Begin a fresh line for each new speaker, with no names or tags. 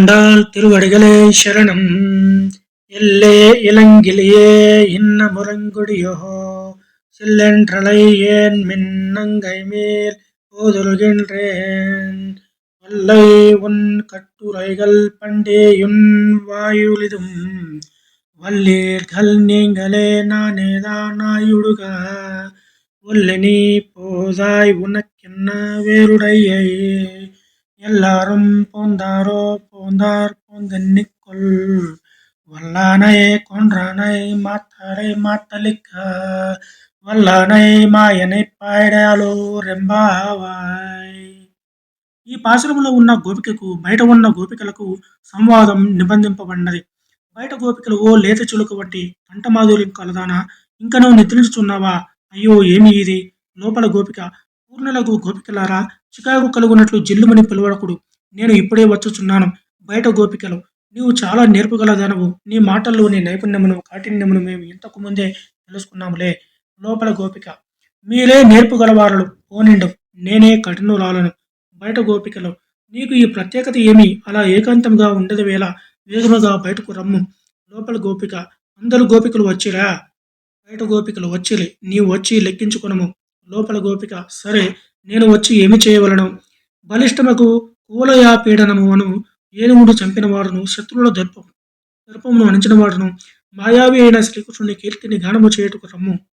ஆண்டாள் திருவடிகளே சரணம். எல்லே இளங்கிலியே இன்ன முரங்குடியோ சில்லென்றலை ஏன் மின்னங்கை மேல் போதொழுகின்றேன். வல்லை உன் கட்டுரைகள் பண்டேயுன் வாயுலிதும் வல்லீர்கள் நீங்களே நானே தானாயுடுக ஒல்ல நீ போதாய் உனக்கென்ன வேறுடையை. எல்லாரும் போந்தாரோ போந்தார் போந்தென்னிக்கொள் வல்லானை கொன்றானை மாத்தாரை மாத்தளிக்க వల్లానై మాయనై పాడాలో రెంబావాయ్ ఈ పాశురంలో ఉన్న గోపికకు బయట ఉన్న గోపికలకు సంవాదం నిబంధింపబడినది బయట గోపికలు ఓ లేత చిలుక వంటి కంఠమాధుర్యం కలదానా ఇంకనూ నిద్రించుచున్నావా అయ్యో ఏమి ఇది లోపల గోపిక పూర్ణులకు గోపికలారా చికాకు కలుగునట్లు జిల్లుమని పిలవడకుడు నేను ఇప్పుడే వచ్చుచున్నాను. బయట గోపికలు నీవు చాలా నేర్పుగలదనవు. నీ మాటల్లోని నైపుణ్యమును కాఠిన్యమును మేము ఇంతకు ముందే తెలుసుకున్నాములే. లోపల గోపిక మీరే నేర్పుగలవారలు. పోనిండు నేనే కఠినురాలను. బయట గోపికలు నీకు ఈ ప్రత్యేకత ఏమి? అలా ఏకాంతంగా ఉండదు వేళ. వేగముగా బయటకు రమ్ము. లోపల గోపిక అందరు గోపికలు వచ్చిరా? బయట గోపికలు వచ్చిరే. నీవు వచ్చి లెక్కించుకునము. లోపల గోపిక సరే నేను వచ్చి ఏమి చేయవలను? బలిష్టమకు కూలయా పీడనము అను ఏనుగుడు చంపిన వాడును శత్రువుల దర్పం దర్పమును అణించిన వాడును మాయావి అయిన శ్రీకృష్ణుని కీర్తిని గానము చేయుటకు రమ్ము.